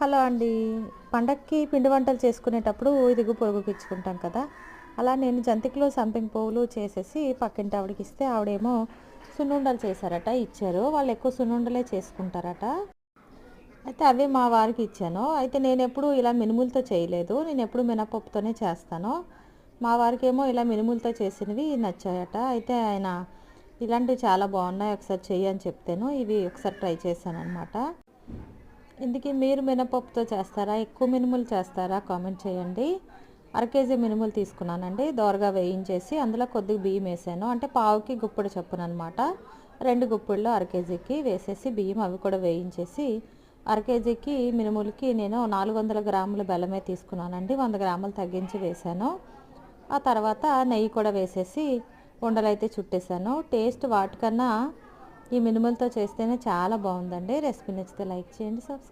Hello అండి. పండక్కి పిండి వంటలు చేసుకునేటప్పుడు ఇదిగు పొరుగుకి ఇచ్చుకుంటాం కదా. అలా నేను జంతికలో సంపింగ్ పువ్వులు చేసేసి పక్కింటి ఆవిడకి ఇస్తే ఆవిడేమో సున్నుండలు చేశారట ఇచ్చారు. వాళ్ళు ఎక్కువ సున్నుండలే చేసుకుంటారట. అయితే అవి మా వారికి ఇచ్చాను. అయితే నేను ఎప్పుడు ఇలా మినుములతో చేయలేదు. నేను ఎప్పుడు మినపప్పుతోనే చేస్తాను. మా వారికి ఏమో ఇలా మినుములతో చేసినవి నచ్చాయట. అయితే ఆయన ఇలాంటివి చాలా బాగున్నాయి. ఒకసారి చెయ్యి అని చెప్తాను ఇవి ఒకసారి ట్రై చేశాను అనమాట ఇందుకే మీరు మినపప్పుతో చేస్తారా? ఎక్కువ మినుములు చేస్తారా? కామెంట్ చేయండి. అర కేజీ మినుములు తీసుకున్నానండి. దోరగా వేయించేసి అందులో కొద్దిగా బియ్యం వేసాను. అంటే పావుకి గుప్పుడు చొప్పున అనమాట రెండు గుప్పిళ్ళు అర కేజీకి వేసేసి బియ్యం అవి కూడా వేయించేసి అర కేజీకి మినుములకి నేను నాలుగు వందల గ్రాముల బెల్లమే తీసుకున్నానండి. వంద గ్రాములు తగ్గించి వేసాను. ఆ తర్వాత నెయ్యి కూడా వేసేసి ఉండలైతే చుట్టేశాను చుట్టేసాను. టేస్ట్ వాటికన్నా ఈ మినుములతో చేస్తేనే చాలా బాగుందండి. రెసిపీ నచ్చితే లైక్ చేయండి సబ్స్క్రైబ్